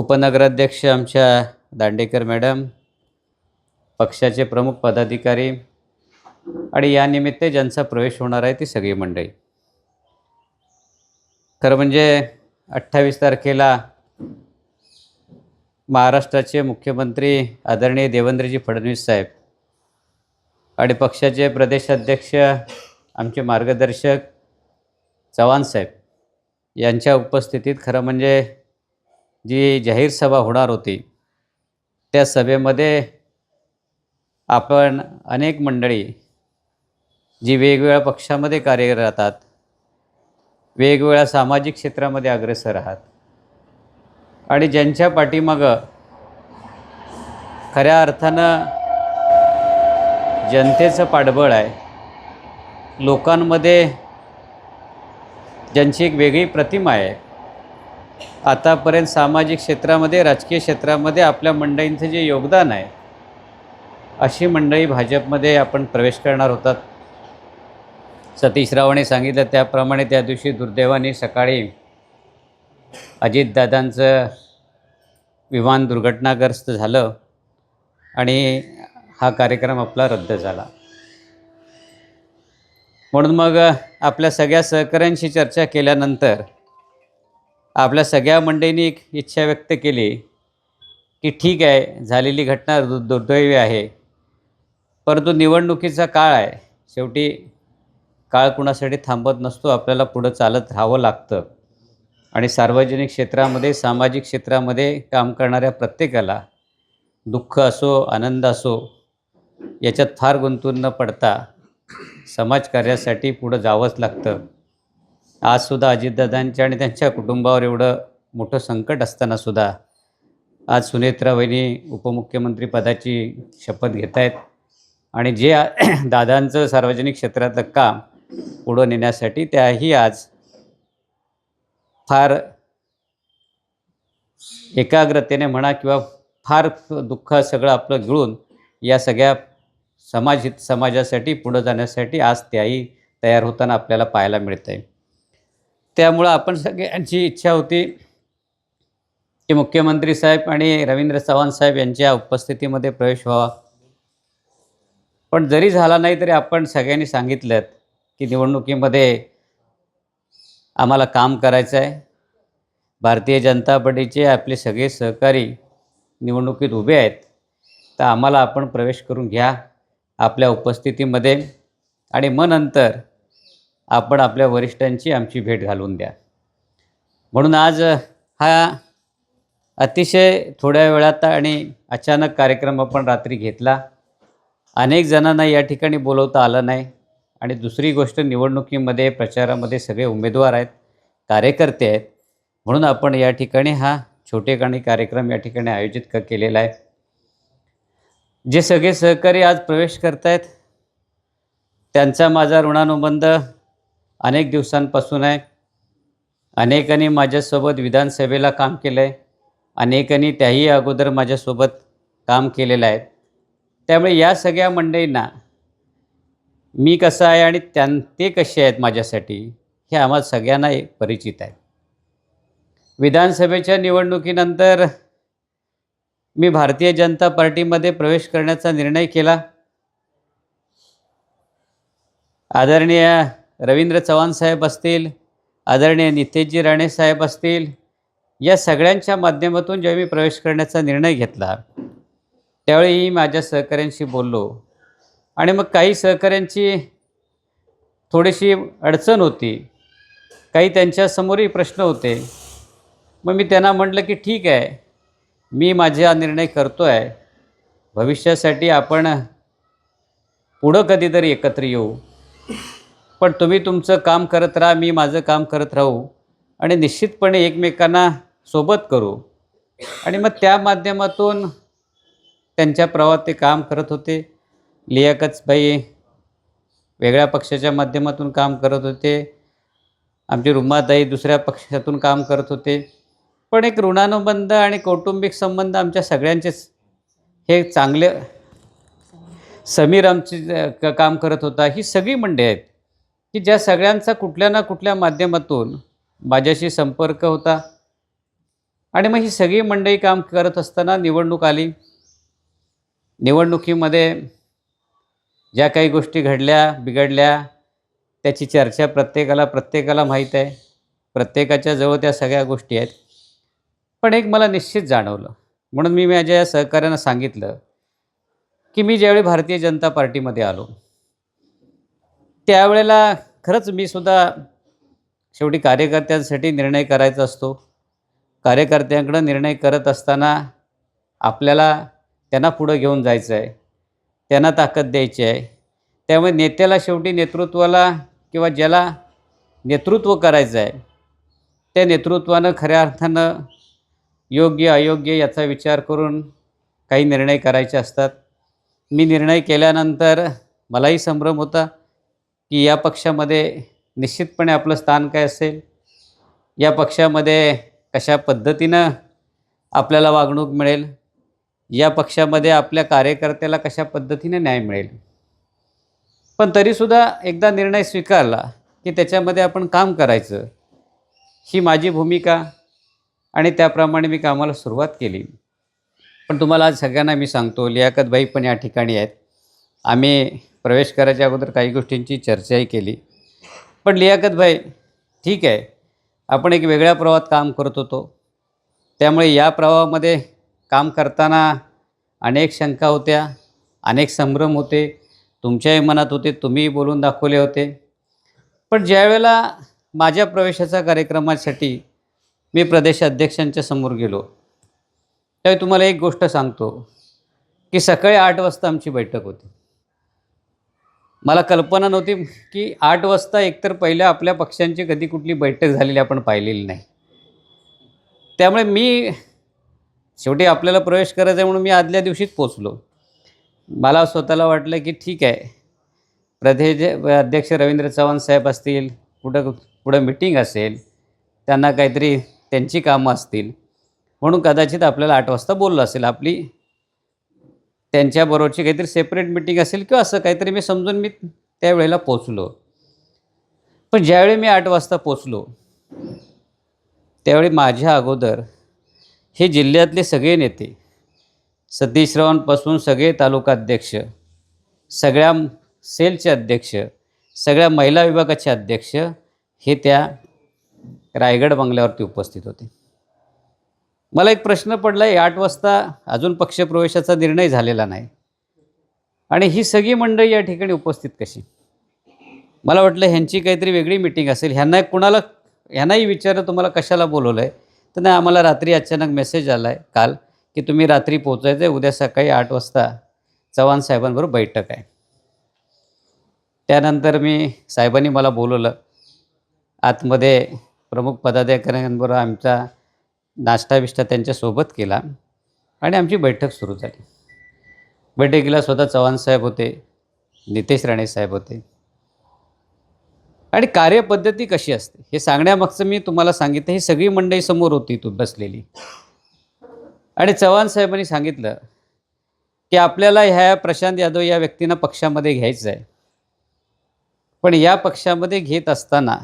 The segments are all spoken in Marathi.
उपनगराध्यक्ष आमच्या दांडेकर मॅडम पक्षाचे प्रमुख पदाधिकारी आणि यानिमित्त ज्यांचा प्रवेश होणार आहे ती सगळी मंडळी. खरं म्हणजे अठ्ठावीस तारखेला महाराष्ट्राचे मुख्यमंत्री आदरणीय देवेंद्रजी फडणवीस साहेब आणि पक्षाचे प्रदेशाध्यक्ष आमचे मार्गदर्शक चव्हाण साहेब यांच्या उपस्थितीत खरं म्हणजे जी जाहीर सभा होणार होती त्या सभेमध्ये आपण अनेक मंडळी जी वेगवेगळ्या पक्षामध्ये कार्यरत राहतात वेगवेगळ्या सामाजिक क्षेत्रामध्ये अग्रेसर आहात आणि ज्यांच्या पाठीमागं खऱ्या अर्थानं जनतेचं पाठबळ आहे लोकांमध्ये ज्यांची एक वेगळी प्रतिमा आहे आतापर्यंत सामाजिक क्षेत्रामध्ये राजकीय क्षेत्रामध्ये आपल्या मंडळींचं जे योगदान आहे अशी मंडळी भाजपमध्ये आपण प्रवेश करणार होतात. सतीश रावणे सांगितलं त्याप्रमाणे त्या दिवशी दुर्दैवाने सकाळी अजितदादांचं विमान दुर्घटनाग्रस्त झालं आणि हा कार्यक्रम आपला रद्द झाला. म्हणून मग आपल्या सगळ्या सहकाऱ्यांशी चर्चा केल्यानंतर आपल्या सगळ्या मंडळींनी एक इच्छा व्यक्त केली की ठीक आहे झालेली घटना दु दुर्दैवी आहे. परंतु निवडणुकीचा काळ आहे. शेवटी काळ कुणासाठी थांबत नसतो आपल्याला पुढं चालत राहावं लागतं. आणि सार्वजनिक क्षेत्रामध्ये सामाजिक क्षेत्रामध्ये काम करणाऱ्या प्रत्येकाला दुःख असो आनंद असो याच्यात फार गुंतून न पडता समाजकार्यासाठी पुढं जावंच लागतं. आजसुद्धा अजितदादांच्या आणि त्यांच्या कुटुंबावर एवढं मोठं संकट असतानासुद्धा आज सुनेत्रा वहिनी उपमुख्यमंत्री पदाची शपथ घेत आहेत आणि जे दादांचं सार्वजनिक क्षेत्रातलं काम पुढं नेण्यासाठी त्याही आज फार एकाग्रतेने म्हणा किंवा फार दुःख सगळं आपलं गिळून या सगळ्या समाज समाजासाठी पुढं जाण्यासाठी आज त्याही तयार होताना आपल्याला पाहायला मिळतं आहे त्यामुळं आपण सगळ्यांची इच्छा होती की मुख्यमंत्री साहेब आणि रवींद्र चव्हाण साहेब यांच्या उपस्थितीमध्ये प्रवेश व्हावा. पण जरी झाला नाही तरी आपण सगळ्यांनी सांगितलं की निवडणुकीमध्ये आम्हाला काम करायचं आहे. भारतीय जनता पार्टीचे आपले सगळे सहकारी निवडणुकीत उभे आहेत. तर आम्हाला आपण प्रवेश करून घ्या आपल्या उपस्थितीमध्ये. आणि मग नंतर आपण आपल्या वरिष्ठांची आमची भेट घालून द्या. म्हणून आज हा अतिशय थोड्या वेळात आणि अचानक कार्यक्रम आपण रात्री घेतला. अनेक जणांना या ठिकाणी बोलवता आलं नाही. आणि दुसरी गोष्ट निवडणुकीमध्ये प्रचारामध्ये सगळे उमेदवार आहेत कार्यकर्ते आहेत. म्हणून आपण या ठिकाणी हा छोटेखानी कार्यक्रम या ठिकाणी आयोजित क केलेला आहे. जे सगळे सहकारी आज प्रवेश करत आहेत त्यांचा माझा ऋणानुबंध अनेक दिवसांपासून आहे अनेकांनी माझ्यासोबत विधानसभेला काम केलं आहे अनेकांनी त्याही अगोदर माझ्यासोबत काम केलेलं आहे. त्यामुळे या सगळ्या मंडळींना मी कसं आहे आणि त्यां ते कसे आहेत माझ्यासाठी हे आम्हाला सगळ्यांना एक परिचित आहे. विधानसभेच्या निवडणुकीनंतर मी भारतीय जनता पार्टीमध्ये प्रवेश करण्याचा निर्णय केला. आदरणीय रवींद्र चव्हाण साहेब असतील आदरणीय नितेशजी राणे साहेब असतील या सगळ्यांच्या माध्यमातून जेव्हा मी प्रवेश करण्याचा निर्णय घेतला त्यावेळी माझ्या सहकाऱ्यांशी बोललो. आणि मग काही सहकाऱ्यांची थोडीशी अडचण होती. काही त्यांच्यासमोरही प्रश्न होते. मग मी त्यांना म्हटलं की ठीक आहे मी माझा निर्णय करतो आहे भविष्यासाठी आपण पुढं कधीतरी एकत्र येऊ. पण तुम्ही तुमचं काम करत राहा मी माझं काम करत राहू आणि निश्चितपणे एकमेकांना सोबत करू. आणि मग त्या माध्यमातून त्यांच्या प्रवाहात ते काम करत होते. लियाकतबाई वेगळ्या पक्षाच्या माध्यमातून काम करत होते. आमची रुमाताई दुसऱ्या पक्षातून काम करत होते. पण एक ऋणानुबंध आणि कौटुंबिक संबंध आमच्या सगळ्यांचेच. हे चांगले समीर आमची काम करत होता. ही सगळी मंडळी आहेत. की ज्या सगळ्यांचा कुठल्या ना कुठल्या माध्यमातून माझ्याशी संपर्क होता. आणि मग ही सगळी मंडळी काम करत असताना निवडणूक आली. निवडणुकीमध्ये ज्या काही गोष्टी घडल्या बिघडल्या त्याची चर्चा प्रत्येकाला प्रत्येकाला माहीत आहे. प्रत्येकाच्या जवळ त्या सगळ्या गोष्टी आहेत. पण एक मला निश्चित जाणवलं. म्हणून मी माझ्या या सहकाऱ्यांना सांगितलं की मी ज्यावेळी भारतीय जनता पार्टीमध्ये आलो त्यावेळेला खरंच मी सुद्धा शेवटी कार्यकर्त्यांसाठी निर्णय करायचा असतो. कार्यकर्त्यांकडं निर्णय करत असताना आपल्याला त्यांना पुढं घेऊन जायचं आहे. त्यांना ताकद द्यायची आहे. त्यामुळे नेत्याला शेवटी नेतृत्वाला किंवा ज्याला नेतृत्व करायचं आहे त्या नेतृत्वानं खऱ्या अर्थानं योग्य अयोग्य याचा विचार करून काही निर्णय करायचे असतात. मी निर्णय केल्यानंतर मलाही संभ्रम होता. की या पक्षामध्ये निश्चितपणे आपलं स्थान काय असेल? या पक्षामध्ये कशा पद्धतीनं आपल्याला वागणूक मिळेल? या पक्षामध्ये आपल्या कार्यकर्त्याला कशा पद्धतीने न्याय मिळेल? पण तरीसुद्धा एकदा निर्णय स्वीकारला की त्याच्यामध्ये आपण काम करायचं. ही माझी भूमिका आणि त्याप्रमाणे मी कामाला सुरुवात केली. पण तुम्हाला आज सगळ्यांना मी सांगतो लियाकतबाई पण या ठिकाणी आहेत. आम्ही प्रवेश करायच्या अगोदर काही गोष्टींची चर्चाही केली. पण लियाकतबाई ठीक आहे आपण एक वेगळ्या प्रवाहात काम करत होतो. त्यामुळे या प्रवाहामध्ये काम करताना अनेक शंका होत्या अनेक संभ्रम होते तुमच्याही मनात होते तुम्हीही बोलून दाखवले होते. पण ज्यावेळेला माझ्या प्रवेशाच्या कार्यक्रमासाठी मी प्रदेश अध्यक्षांच्या समोर गेलो त्यावेळी तुम्हाला एक गोष्ट सांगतो की सकाळी आठ वाजता आमची बैठक होती. मला कल्पना नव्हती की आठ वाजता एकतर पहिल्या आपल्या पक्षांची कधी कुठली बैठक झालेली आपण पाहिलेली नाही. त्यामुळे मी शेवटी आपल्याला प्रवेश करायचा आहे म्हणून मी आदल्या दिवशीच पोचलो मला स्वतःला वाटलं की ठीक आहे. प्रदेश अध्यक्ष रवींद्र चव्हाण साहेब असतील कुठं पुढं मिटिंग असेल त्यांना काहीतरी त्यांची कामं असतील. म्हणून कदाचित आपल्याला आठ वाजता बोललं असेल. आपली त्यांच्याबरोबरची काहीतरी सेपरेट मिटिंग असेल किंवा असं काहीतरी मी समजून मी त्यावेळेला पोचलो पण ज्यावेळी मी आठ वाजता पोचलो त्यावेळी माझ्या अगोदर हे जिल्ह्यातले सगळे नेते सतीश रावांपासून सगळे तालुकाध्यक्ष सगळ्या सेलचे अध्यक्ष सगळ्या महिला विभागाचे अध्यक्ष हे त्या रायगड बंगल्यावरती उपस्थित होते. मला एक प्रश्न पडला आहे आठ वाजता अजून पक्षप्रवेशाचा निर्णय झालेला नाही. आणि ही सगळी मंडळी या ठिकाणी उपस्थित कशी? मला वाटलं ह्यांची काहीतरी वेगळी मिटिंग असेल. ह्यांना कुणाला ह्यांनाही विचारलं तुम्हाला कशाला बोलवलं आहे तर नाही आम्हाला रात्री अचानक मेसेज आला आहे काल की तुम्ही रात्री पोचायचं आहे उद्या सकाळी आठ वाजता चव्हाण साहेबांबरोबर बैठक आहे. त्यानंतर मी साहेबांनी मला बोलवलं आतमध्ये प्रमुख पदाधिकाऱ्यांबरोबर आमचा नाश्ता बिष्टा त्यांच्यासोबत केला आणि आमची बैठक सुरू झाली. बैठकीला स्वतः चव्हाण साहेब होते नितेश राणे साहेब होते. आणि कार्यपद्धती कशी असते? हे सांगण्यामागचं मी तुम्हाला सांगितलं ही सगळी मंडळी समोर होती तू बसलेली. आणि चव्हाण साहेबांनी सांगितलं की आपल्याला ह्या प्रशांत यादव या व्यक्तींना पक्षामध्ये घ्यायचं आहे पण या पक्षामध्ये घेत असताना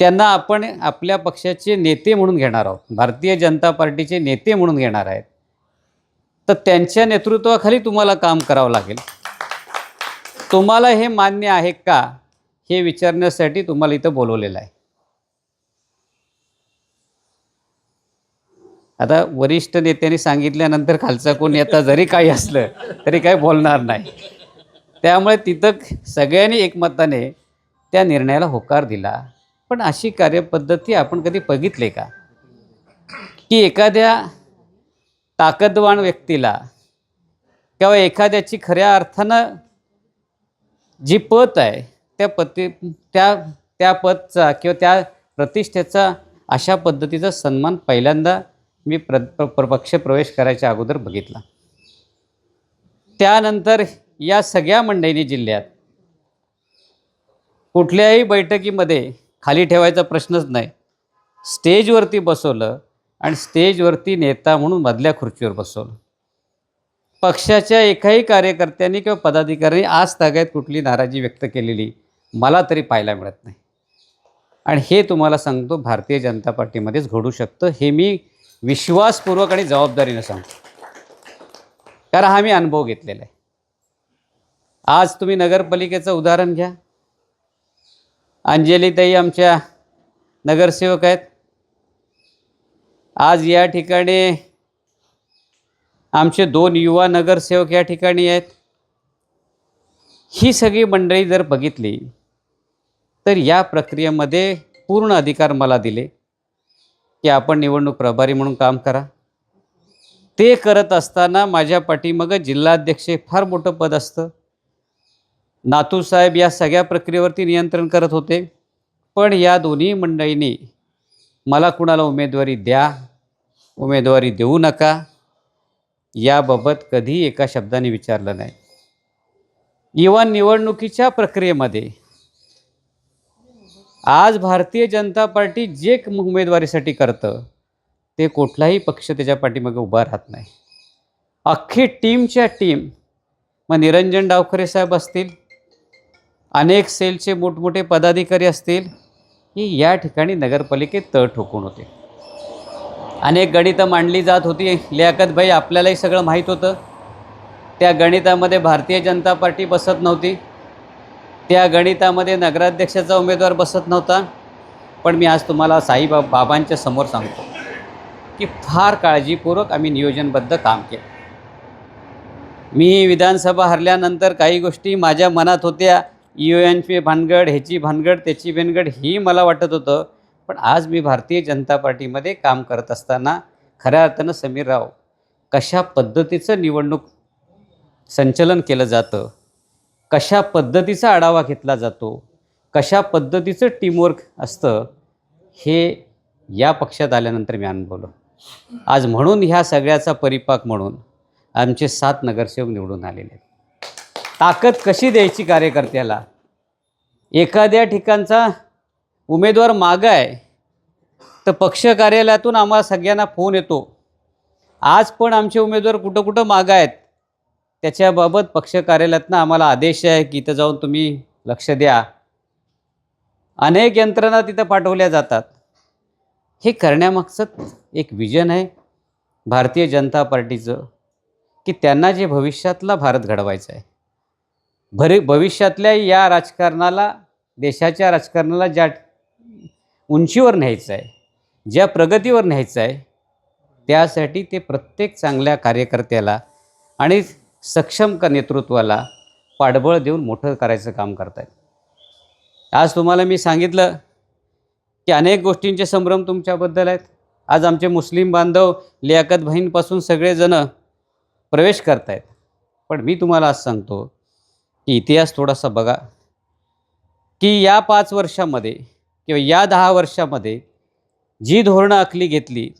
त्यांना आपण आपल्या पक्षाचे नेते म्हणून घेणार आहोत. भारतीय जनता पार्टीचे नेते म्हणून घेणार आहेत. तर त्यांच्या नेतृत्वाखाली तुम्हाला काम करावं लागेल. तुम्हाला हे मान्य आहे का? हे विचारण्यासाठी तुम्हाला इथं बोलवलेलं आहे. आता वरिष्ठ नेत्यांनी सांगितल्यानंतर खालचा कोण येता जरी काही असलं तरी काही बोलणार नाही. त्यामुळे तिथं सगळ्यांनी एकमताने त्या निर्णयाला होकार दिला. पण अशी कार्यपद्धती आपण कधी बघितले का? की एखाद्या ताकदवान व्यक्तीला किंवा एखाद्याची खऱ्या अर्थानं जी पत आहे त्या पती त्या त्या पदचा किंवा त्या प्रतिष्ठेचा अशा पद्धतीचा सन्मान पहिल्यांदा मी प्र प्र पक्ष प्रवेश करायच्या अगोदर बघितला. त्यानंतर या सगळ्या मंडळींनी जिल्ह्यात कुठल्याही बैठकीमध्ये खाली ठेवायचा प्रश्नच नाही. स्टेजवरती बसवलं आणि स्टेजवरती नेता म्हणून मधल्या खुर्चीवर बसवलं. पक्षाच्या एकाही कार्यकर्त्यांनी किंवा पदाधिकाऱ्यांनी आज तागायत कुठली नाराजी व्यक्त केलेली मला तरी पाहायला मिळत नाही. आणि हे तुम्हाला सांगतो भारतीय जनता पार्टीमध्येच घडू शकतं हे मी विश्वासपूर्वक आणि जबाबदारीनं सांगतो. कारण हा मी अनुभव घेतलेला आहे. आज तुम्ही नगरपालिकेचं उदाहरण घ्या. अंजलीताई आमच्या नगरसेवक आहेत. आज या ठिकाणी आमचे दोन युवा नगरसेवक या ठिकाणी आहेत. ही सगळी मंडळी जर बघितली तर या प्रक्रियेमध्ये पूर्ण अधिकार मला दिले की आपण निवडणूक प्रभारी म्हणून काम करा. ते करत असताना माझ्या पाठीमागं जिल्हाध्यक्ष फार मोठं पद असतं. नातूसाहेब या सगळ्या प्रक्रियेवरती नियंत्रण करत होते. पण या दोन्ही मंडळींनी मला कुणाला उमेदवारी द्या उमेदवारी देऊ नका याबाबत कधी एका शब्दाने विचारलं नाही. इवन निवडणुकीच्या प्रक्रियेमध्ये आज भारतीय जनता पार्टी जे उमेदवारीसाठी करतं ते कुठलाही पक्ष त्याच्या पाठीमागे उभा राहत नाही. अख्खी टीमच्या टीम मग निरंजन डावखरे साहेब असतील अनेक सेलचे मोठमोठे पदाधिकारी असतील ही या ठिकाणी नगरपालिकेत तळ ठोकून होते. अनेक गणितं मांडली जात होती. लियाकतभाई आपल्यालाही सगळं माहीत होतं. त्या गणितामध्ये भारतीय जनता पार्टी बसत नव्हती. त्या गणितामध्ये नगराध्यक्षाचा उमेदवार बसत नव्हता. पण मी आज तुम्हाला साईबा बाबांच्या समोर सांगतो की फार काळजीपूर्वक आम्ही नियोजनबद्ध काम केलं. मी विधानसभा हरल्यानंतर काही गोष्टी माझ्या मनात होत्या. यू एनची भानगड ह्याची भानगड त्याची भानगड ही मला वाटत होतं. पण आज मी भारतीय जनता पार्टीमध्ये काम करत असताना खऱ्या अर्थानं समीर राव कशा पद्धतीचं निवडणूक संचलन केलं जातं? कशा पद्धतीचा आढावा घेतला जातो? कशा पद्धतीचं टीमवर्क असतं? हे या पक्षात आल्यानंतर मी अनुभवलं. आज म्हणून ह्या सगळ्याचा परिपाक म्हणून आमचे सात नगरसेवक निवडून आलेले आहेत. ताकद कशी द्यायची कार्यकर्त्याला? एखाद्या ठिकाणचा उमेदवार मागं आहे तर पक्ष कार्यालयातून आम्हाला सगळ्यांना फोन येतो. आज पण आमचे उमेदवार कुठं कुठं मागं आहेत त्याच्याबाबत पक्ष कार्यालयातनं आम्हाला आदेश आहे की इथं जाऊन तुम्ही लक्ष द्या. अनेक यंत्रणा तिथं पाठवल्या जातात. हे करण्यामागचं एक विजन आहे भारतीय जनता पार्टीचं की त्यांना जे भविष्यातला भारत घडवायचा आहे. भरी भविष्यातल्या या राजकारणाला देशाच्या राजकारणाला ज्या उंचीवर न्यायचं आहे ज्या प्रगतीवर न्यायचं आहे त्यासाठी ते प्रत्येक चांगल्या कार्यकर्त्याला आणि सक्षम का नेतृत्वाला पाठबळ देऊन मोठं करायचं काम करत आहेत आज तुम्हाला मी सांगितलं की अनेक गोष्टींचे संभ्रम तुमच्याबद्दल आहेत. आज आमचे मुस्लिम बांधव लियाकत बहीणपासून सगळेजणं प्रवेश करत आहेत पण मी तुम्हाला आज सांगतो की इतिहास थोडासा बघा. की या पाच वर्षामध्ये किंवा या दहा वर्षामध्ये जी धोरणं आखली घेतली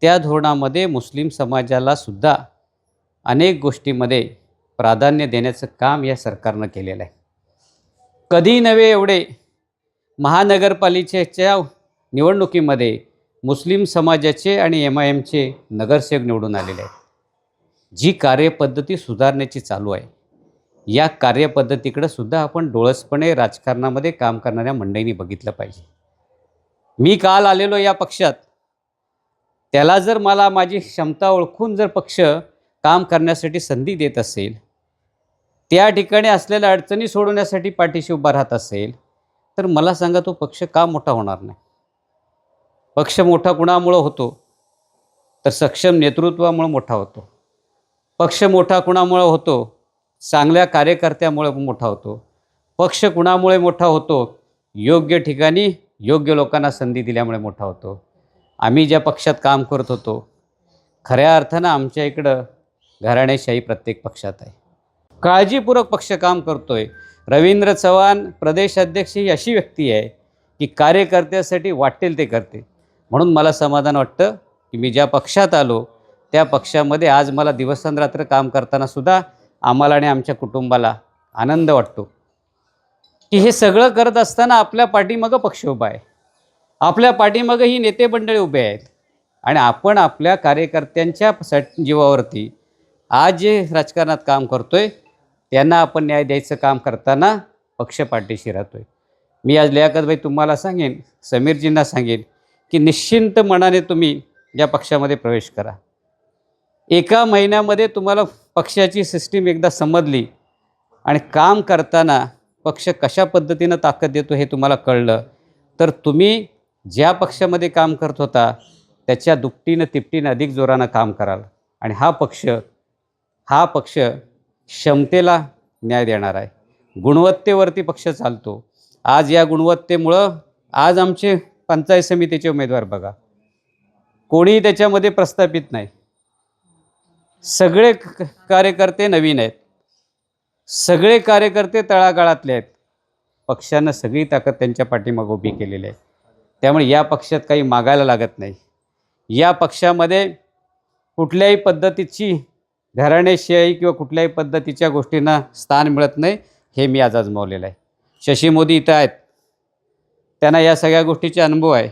त्या धोरणामध्ये मुस्लिम समाजाला सुद्धा अनेक गोष्टीमध्ये प्राधान्य देण्याचं काम या सरकारनं केलेलं आहे. कधी नव्हे एवढे महानगरपालिकेच्या निवडणुकीमध्ये मुस्लिम समाजाचे आणि एम आय एमचे नगरसेवक निवडून आलेले आहेत. जी कार्यपद्धती सुधारण्याची चालू आहे. या कार्यपद्धतीकडं सुद्धा आपण डोळसपणे राजकारणामध्ये काम करणाऱ्या मंडळींनी बघितलं पाहिजे. मी काल आलेलो या पक्षात. त्याला जर मला माझी क्षमता ओळखून जर पक्ष काम करण्यासाठी संधी देत असेल त्या ठिकाणी असलेल्या अडचणी सोडवण्यासाठी पाठीशी उभा राहत असेल तर मला सांगा तो पक्ष का मोठा होणार नाही? पक्ष मोठा कुणामुळं होतो? तर सक्षम नेतृत्वामुळं मोठा होतो. पक्ष मोठा कुणामुळं होतो? चांगल्या कार्यकर्त्यामुळे मोठा होतो. पक्ष कुणामुळे मोठा होतो? योग्य ठिकाणी योग्य लोकांना संधी दिल्यामुळे मोठा होतो. आम्ही ज्या पक्षात काम करत होतो खऱ्या अर्थानं आमच्या इकडं घराणेशाही प्रत्येक पक्षात आहे. काळजीपूर्वक पक्ष काम करतो आहे रवींद्र चव्हाण प्रदेश अध्यक्ष ही अशी व्यक्ती आहे की कार्यकर्त्यासाठी वाटेल ते करते. म्हणून मला समाधान वाटतं की मी ज्या पक्षात आलो त्या पक्षामध्ये आज मला दिवसरात्र काम करतानासुद्धा आम्हाला आणि आमच्या कुटुंबाला आनंद वाटतो. की हे सगळं करत असताना आपल्या पाठीमागं पक्ष उभा आहे. आपल्या पाठीमागं ही नेते मंडळी उभे आहेत. आणि आपण आपल्या कार्यकर्त्यांच्या जीवावरती आज जे राजकारणात काम करतो आहे त्यांना आपण न्याय द्यायचं काम करताना पक्ष पाठीशी आहे मी आज लियाकतभाई तुम्हाला सांगेन समीरजींना सांगेन की निश्चिंत मनाने तुम्ही या पक्षामध्ये प्रवेश करा. एका महिन्यामध्ये तुम्हाला पक्षाची सिस्टीम एकदा समजली आणि काम करताना पक्ष कशा पद्धतीनं ताकद देतो हे तुम्हाला कळलं. तर तुम्ही ज्या पक्षामध्ये काम करत होता त्याच्या दुपटीनं तिपटीनं अधिक जोरानं काम कराल. आणि हा पक्ष हा पक्ष क्षमतेला न्याय देणार आहे. गुणवत्तेवरती पक्ष चालतो. आज या गुणवत्तेमुळं आज आमचे पंचायत समितीचे उमेदवार बघा. कोणीही त्याच्यामध्ये प्रस्थापित नाही. सगळे क- कार्यकर्ते नवीन आहेत. सगळे कार्यकर्ते तळागाळातले आहेत. पक्षानं सगळी ताकद त्यांच्या पाठीमाग उभी केलेली आहे. त्यामुळे या पक्षात काही मागायला लागत नाही. या पक्षामध्ये कुठल्याही पद्धतीची घराणेशाही किंवा कुठल्याही पद्धतीच्या गोष्टींना स्थान मिळत नाही हे मी आज आजमावलेलं आहे. शशी मोदी इथं आहेत. त्यांना या सगळ्या गोष्टीचे अनुभव आहे.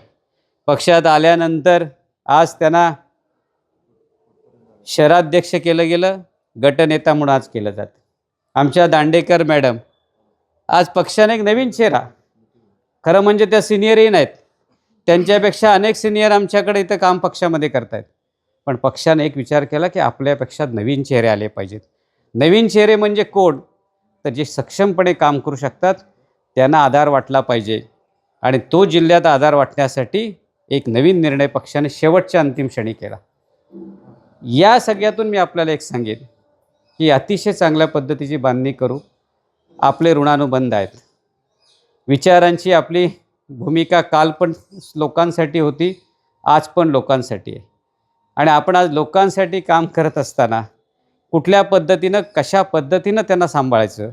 पक्षात आल्यानंतर आज त्यांना शहराध्यक्ष केलं गेलं गटनेता म्हणून आज केलं जातं. आमच्या दांडेकर मॅडम आज पक्षाने एक नवीन चेहरा खरं म्हणजे त्या सिनियरही नाहीत. त्यांच्यापेक्षा अनेक सिनियर आमच्याकडे इथं काम पक्षामध्ये करतायत. पण पक्षाने एक विचार केला की आपल्यापेक्षा नवीन चेहरे आले पाहिजेत. नवीन चेहरे म्हणजे कोण? तर जे सक्षमपणे काम करू शकतात त्यांना आधार वाटला पाहिजे. आणि तो जिल्ह्यात आधार वाटण्यासाठी एक नवीन निर्णय पक्षाने शेवटच्या अंतिम क्षणी केला. या सगळ्यातून मी आपल्याला एक सांगेन की अतिशय चांगल्या पद्धतीची बांधणी करू. आपले ऋणानुबंध आहेत. विचारांची आपली भूमिका काल पण लोकांसाठी होती आज पण लोकांसाठी आहे. आणि आपण आज लोकांसाठी काम करत असताना कुठल्या पद्धतीनं कशा पद्धतीनं त्यांना सांभाळायचं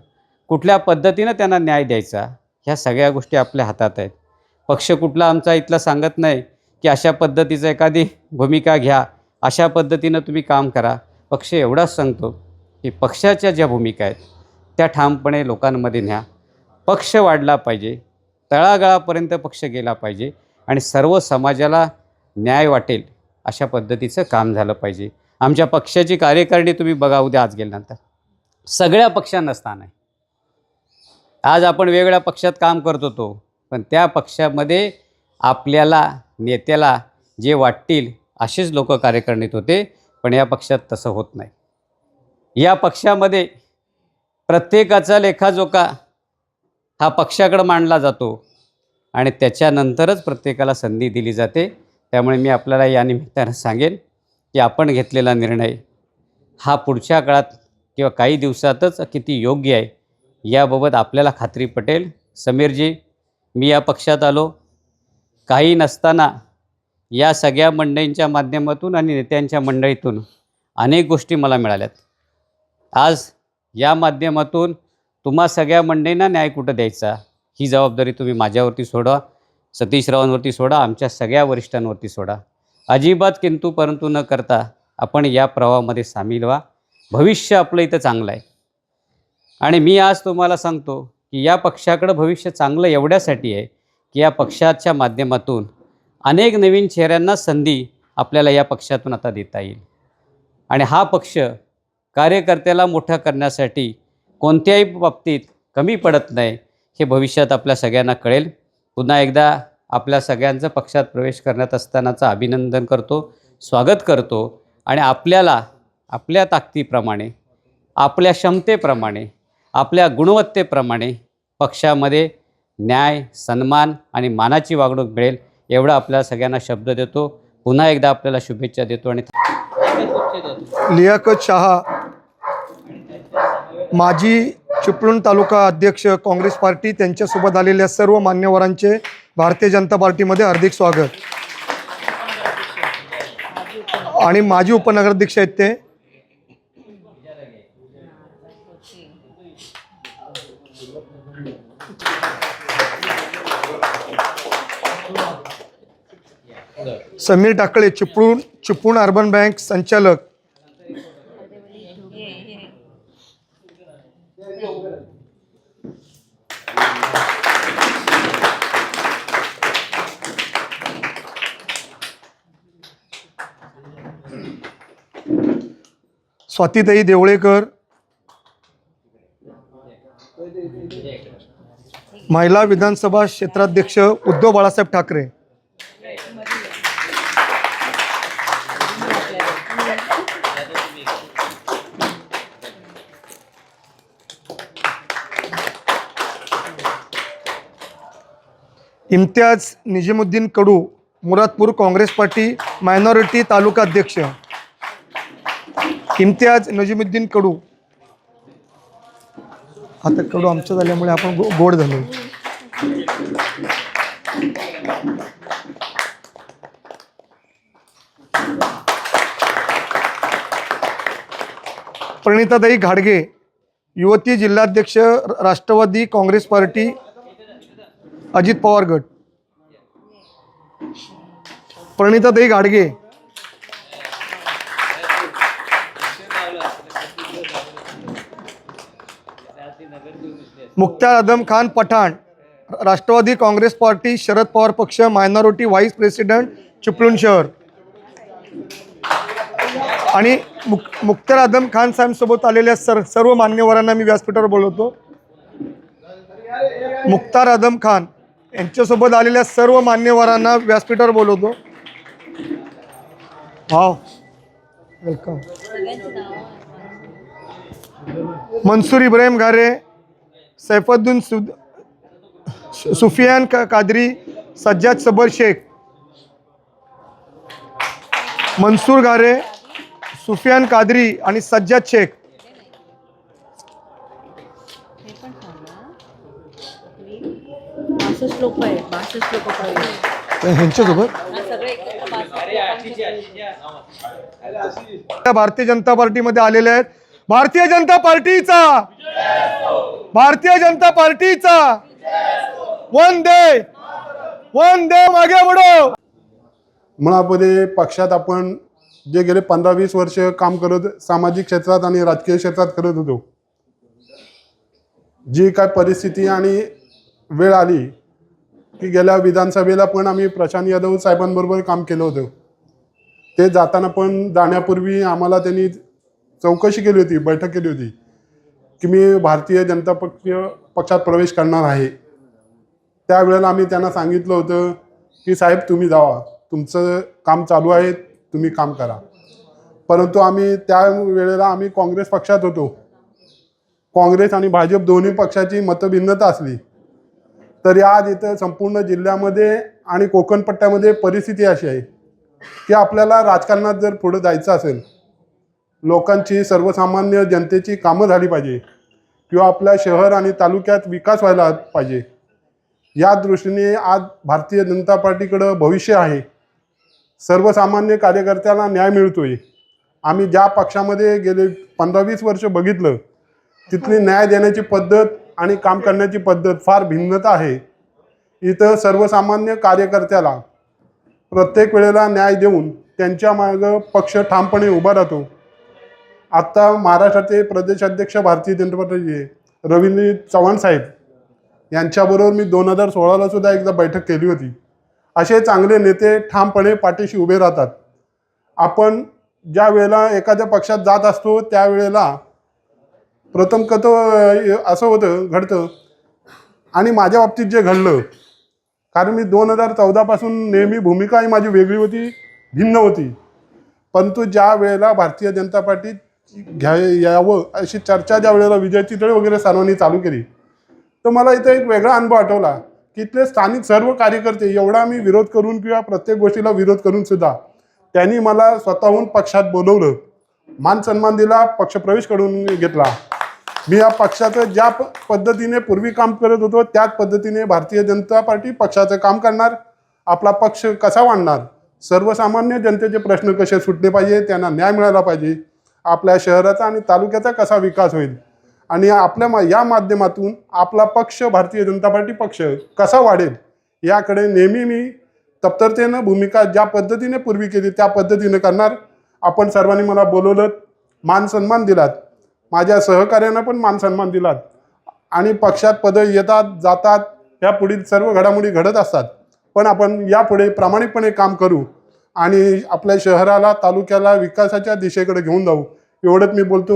कुठल्या पद्धतीनं त्यांना न्याय द्यायचा ह्या सगळ्या गोष्टी आपल्या हातात आहेत. पक्ष कुठला आमचा इथला सांगत नाही की अशा पद्धतीचं एखादी भूमिका घ्या अशा पद्धतीनं तुम्ही काम करा. पक्ष एवढाच सांगतो की पक्षाच्या ज्या भूमिका आहेत त्या ठामपणे लोकांमध्ये न्या. पक्ष वाढला पाहिजे तळागाळापर्यंत पक्ष गेला पाहिजे आणि सर्व समाजाला न्याय वाटेल अशा पद्धतीचं काम झालं पाहिजे. आमच्या पक्षाची कार्यकारिणी तुम्ही बघा उद्या आज गेल्यानंतर. सगळ्या पक्षांना स्थान आहे. आज आपण वेगळ्या पक्षात काम करत होतो पण त्या पक्षामध्ये आपल्याला नेत्याला जे वाटतील असेच लोक कार्यकारणीत होते पण या पक्षात तसं होत नाही. या पक्षामध्ये प्रत्येकाचा लेखाजोखा हा पक्षाकडं मांडला जातो आणि त्याच्यानंतरच प्रत्येकाला संधी दिली जाते. त्यामुळे मी आपल्याला या निमित्तानं सांगेन की आपण घेतलेला निर्णय हा पुढच्या काळात किंवा काही दिवसातच किती योग्य आहे याबाबत आपल्याला खात्री पटेल. समीरजी मी या पक्षात आलो. काही नसताना या सगळ्या मंडळींच्या माध्यमातून आणि नेत्यांच्या मंडळीतून अनेक गोष्टी मला मिळाल्यात. आज या माध्यमातून तुम्हा सगळ्या मंडळींना न्याय कुठं द्यायचा? ही जबाबदारी तुम्ही माझ्यावरती सोडा सतीशरावांवरती सोडा आमच्या सगळ्या वरिष्ठांवरती सोडा. अजिबात किंतु परंतु न करता आपण या प्रवाहामध्ये सामील व्हा. भविष्य आपलं इथं चांगलं आहे. आणि मी आज तुम्हाला सांगतो की या पक्षाकडं भविष्य चांगलं एवढ्यासाठी आहे की या पक्षाच्या माध्यमातून अनेक नवीन चेहऱ्यांना संधी आपल्याला या पक्षातून आता देता येईल. आणि हा पक्ष कार्यकर्त्याला मोठा करण्यासाठी कोणत्याही बाबतीत कमी पडत नाही हे भविष्यात आपल्या सगळ्यांना कळेल. पुन्हा एकदा आपल्या सगळ्यांचं पक्षात प्रवेश करण्यात असतानाचं अभिनंदन करतो स्वागत करतो आणि आपल्याला आपल्या ताकदीप्रमाणे आपल्या क्षमतेप्रमाणे आपल्या गुणवत्तेप्रमाणे पक्षामध्ये न्याय सन्मान आणि मानाची वागणूक मिळेल. एवढा आपल्या सगळ्यांना शब्द देतो. पुन्हा एकदा आपल्याला शुभेच्छा देतो आणि लियाकत शहा माजी चिपळूण तालुका अध्यक्ष काँग्रेस पार्टी त्यांच्यासोबत आलेल्या सर्व मान्यवरांचे भारतीय जनता पार्टीमध्ये हार्दिक स्वागत. आणि माजी उपनगराध्यक्ष आहेत ते. समीर टाकळे चिपळूण चिपळूण अर्बन बँक संचालक. स्वातीताई देवळेकर. महिला विधानसभा क्षेत्राध्यक्ष उद्धव बाळासाहेब ठाकरे. इम्तियाज निजामुद्दीन कडू मुरादपूर काँग्रेस पार्टी मायनॉरिटी तालुका अध्यक्ष. इम्तियाज नजीमुद्दीन कडू. आता कडू आमचं झाल्यामुळे आपण गो- गोड झालो. प्रणिताताई घाडगे युवती जिल्हाध्यक्ष राष्ट्रवादी काँग्रेस पार्टी अजित पवार गट. प्रणिताताई गाडगे. मुख्तार आदम खान पठाण. राष्ट्रवादी काँग्रेस पार्टी शरद पवार पक्ष मायनॉरिटी व्हाईस प्रेसिडेंट चिपळूण शहर. आणि मुक मुख्तार आदम खान साहेबांसोबत आलेल्या सर सर्व मान्यवरांना मी व्यासपीठावर बोलवतो. मुख्तार आदम खान. यांच्यासोबत आलेल्या सर्व मान्यवरांना व्यासपीठावर बोलवतो. वाव वेलकम मनसूर इब्राहिम घारे सैफुद्दीन सुद सुफियान का कादरी सज्जाद सबर शेख. मनसूर घारे सुफियान कादरी आणि सज्जाद शेख बासष्ट लोक आहेत बासष्ट लोक पाहिजे ह्यांच्यासोबत भारतीय जनता पार्टीमध्ये आलेले आहेत. भारतीय जनता पार्टीचा! भारतीय जनता पार्टीचा! वन दे वन दे मागे बडो मुळामध्ये पक्षात आपण जे गेले पंधरा वीस वर्ष काम करत सामाजिक क्षेत्रात आणि राजकीय क्षेत्रात करत होतो. जी काय परिस्थिती आणि वेळ आली की गेल्या विधानसभेला पण आम्ही प्रशांत यादव साहेबांबरोबर काम केलं होतं. ते जाताना पण जाण्यापूर्वी आम्हाला त्यांनी चौकशी केली होती बैठक केली होती की मी भारतीय जनता पक्ष पक्षात प्रवेश करणार आहे. त्यावेळेला आम्ही त्यांना सांगितलं होतं की साहेब तुम्ही जावा. तुमचं काम चालू आहे तुम्ही काम करा. परंतु आम्ही त्या वेळेला आम्ही काँग्रेस पक्षात होतो. काँग्रेस आणि भाजप दोन्ही पक्षाची मतभिन्नता असली. तरी आज इथं संपूर्ण जिल्ह्यामध्ये आणि कोकणपट्ट्यामध्ये परिस्थिती अशी आहे की आपल्याला राजकारणात जर पुढं जायचं असेल लोकांची सर्वसामान्य जनतेची कामं झाली पाहिजे किंवा आपल्या शहर आणि तालुक्यात विकास व्हायला पाहिजे या दृष्टीने आज भारतीय जनता पार्टीकडं भविष्य आहे. सर्वसामान्य कार्यकर्त्याला न्याय मिळतोय. आम्ही ज्या पक्षामध्ये गेले पंधरा वीस वर्ष बघितलं तिथली न्याय देण्याची पद्धत आणि काम करण्याची पद्धत फार भिन्नता आहे. इथं सर्वसामान्य कार्यकर्त्याला प्रत्येक वेळेला न्याय देऊन त्यांच्या मागं पक्ष ठामपणे उभा राहतो. आत्ता महाराष्ट्राचे प्रदेशाध्यक्ष भारतीय जनता पार्टीचे रवींद्र चव्हाण साहेब यांच्याबरोबर मी दोन हजार सोळाला सुद्धा एकदा बैठक केली होती. असे चांगले नेते ठामपणे पाठीशी उभे राहतात. आपण ज्या वेळेला एखाद्या पक्षात जात असतो त्यावेळेला प्रथम कत असं होतं घडतं. आणि माझ्या बाबतीत जे घडलं कारण मी दोन हजार चौदापासून नेहमी भूमिका ही माझी वेगळी होती भिन्न होती. परंतु ज्या वेळेला भारतीय जनता पार्टीत घ्या यावं अशी चर्चा ज्या वेळेला विजय चितळे वगैरे सर्वांनी चालू केली तर मला इथं एक वेगळा अनुभव आठवला की इथले स्थानिक सर्व कार्यकर्ते एवढा मी विरोध करून किंवा प्रत्येक गोष्टीला विरोध करून सुद्धा त्यांनी मला स्वतःहून पक्षात बोलवलं. मान सन्मान दिला पक्षप्रवेश करून घेतला. मी या पक्षाचं ज्या प- पद्धतीने पूर्वी काम करत होतो त्याच पद्धतीने भारतीय जनता पार्टी पक्षाचं काम करणार. आपला पक्ष कसा वाढणार? सर्वसामान्य जनतेचे प्रश्न कसे सुटले पाहिजे? त्यांना न्याय मिळाला पाहिजे. आपल्या शहराचा आणि तालुक्याचा कसा विकास होईल? आणि आपल्या मा या माध्यमातून आपला पक्ष भारतीय जनता पार्टी पक्ष कसा वाढेल? याकडे नेहमी मी तप्तरतेनं भूमिका ज्या पद्धतीने पूर्वी केली त्या पद्धतीने करणार. आपण सर्वांनी मला बोलवलं मान सन्मान दिलात. माझ्या सहकार्यांना पण मान सन्मान दिलात. आणि पक्षात पदं येतात जातात या पुढील सर्व घडामोडी घडत असतात. पण आपण यापुढे प्रामाणिकपणे काम करू आणि आपल्या शहराला तालुक्याला विकासाच्या दिशेकडे घेऊन जाऊ. एवढंच मी बोलतो.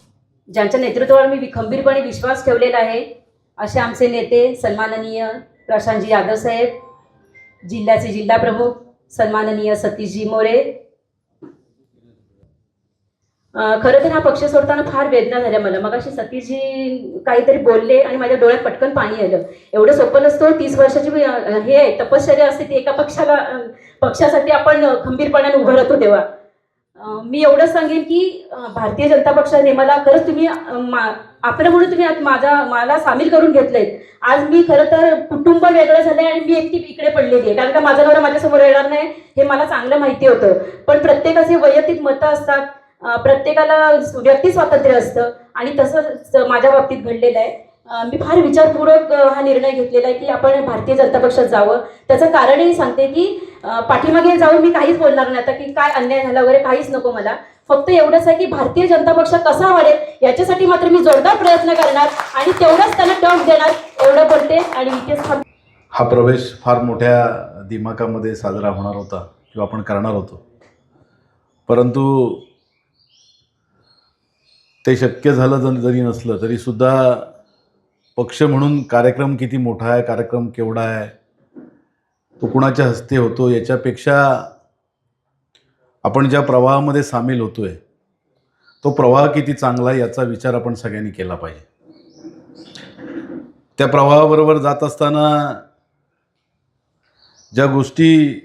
ज्यांच्या नेतृत्वावर मी खंबीरपणे विश्वास ठेवलेला आहे असे आमचे नेते सन्माननीय प्रशांतजी यादव साहेब जिल्ह्याचे जिल्हा प्रमुख सन्माननीय सतीशजी मोरे खरं तर हा पक्ष सोडताना फार वेदना झाल्या मला. मग अशी सतीशजी काहीतरी बोलले आणि माझ्या डोळ्यात पटकन पाणी आलं. एवढं सोपं नसतं तीस वर्षाची हे आहे तपश्चर्या असते ती एका पक्षाला पक्षासाठी आपण खंबीरपणाने उभं राहतो तेव्हा. मी एवढं सांगेन की भारतीय जनता पक्षाने मला खरंच तुम्ही मा- आपलं म्हणून तुम्ही आज माझा मला सामील करून घेतलंय. आज मी खरं तर कुटुंब वेगळं झालंय आणि मी एकटी इकडे पडलेली आहे. कारण का माझा नवरा माझ्यासमोर येणार नाही हे मला चांगलं माहिती होतं. पण प्रत्येकाचे वैयक्तिक मतं असतात प्रत्येकाला व्यक्ती स्वातंत्र्य असतं आणि तसंच माझ्या बाबतीत घडलेलं आहे. मी फार विचारपूर्वक हा निर्णय घेतलेला आहे की आपण भारतीय जनता पक्षात जावं. त्याचं कारणही सांगते की पाठीमागे जाऊन मी काहीच बोलणार नाही आता की काय अन्याय झाला वगैरे काहीच नको मला. फक्त एवढंच आहे की भारतीय जनता पक्ष कसा वाढेल याच्यासाठी मात्र मी जोरदार प्रयत्न करणार आणि तेवढंच त्यांना टर्म देणार एवढं बोलते आणि इथेच हा प्रवेश फार मोठ्या दिमाकामध्ये साजरा होणार होता किंवा आपण करणार होतो. परंतु ते शक्य झालं जर जरी नसलं तरीसुद्धा पक्ष म्हणून कार्यक्रम किती मोठा आहे कार्यक्रम केवढा आहे तो कुणाच्या हस्ते होतो याच्यापेक्षा आपण ज्या प्रवाहामध्ये सामील होतोय तो प्रवाह किती चांगला आहे याचा विचार आपण सगळ्यांनी केला पाहिजे. त्या प्रवाहाबरोबर जात असताना ज्या गोष्टी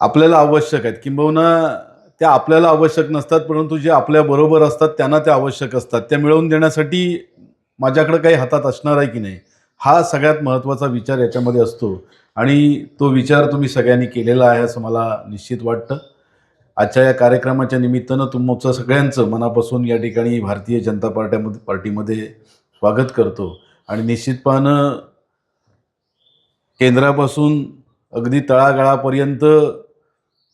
आपल्याला आवश्यक आहेत किंबहुना त्या आपल्याला आवश्यक नसतात परंतु जे आपल्याबरोबर असतात त्यांना त्या आवश्यक असतात. त्या मिळवून देण्यासाठी माझ्याकडे काही हातात असणार आहे की नाही हा सगळ्यात महत्त्वाचा विचार याच्यामध्ये असतो. आणि तो विचार तुम्ही सगळ्यांनी केलेला आहे असं मला निश्चित वाटतं. आजच्या या कार्यक्रमाच्या निमित्तानं तुमचं सगळ्यांचं मनापासून या ठिकाणी भारतीय जनता पार्ट्यामध्ये पार्टीमध्ये स्वागत करतो. आणि निश्चितपणानं केंद्रापासून अगदी तळागाळापर्यंत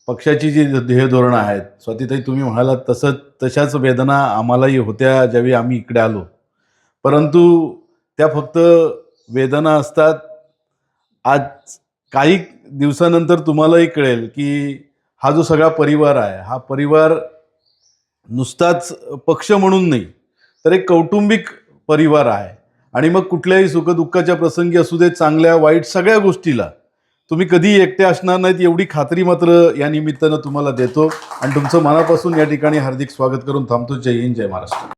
पक्षाची जी ध्येयधोरणं आहेत स्वातीताई तुम्ही म्हणालात तसं तशाच वेदना आम्हालाही होत्या ज्यावेळी आम्ही इकडे आलो. परंतु त्या फक्त वेदना असतात. आज काही दिवसानंतर तुम्हालाही कळेल की हा जो सगळा परिवार आहे हा परिवार नुसताच पक्ष म्हणून नाही तर एक कौटुंबिक परिवार आहे. आणि मग कुठल्याही सुखदुःखाच्या प्रसंगी असू दे चांगल्या वाईट सगळ्या गोष्टीला तुम्ही कधी एकटे असणार नाहीत एवढी खात्री मात्र या निमित्तानं तुम्हाला देतो. आणि तुमचं मनापासून या ठिकाणी हार्दिक स्वागत करून थांबतो. जय हिंद जय महाराष्ट्र.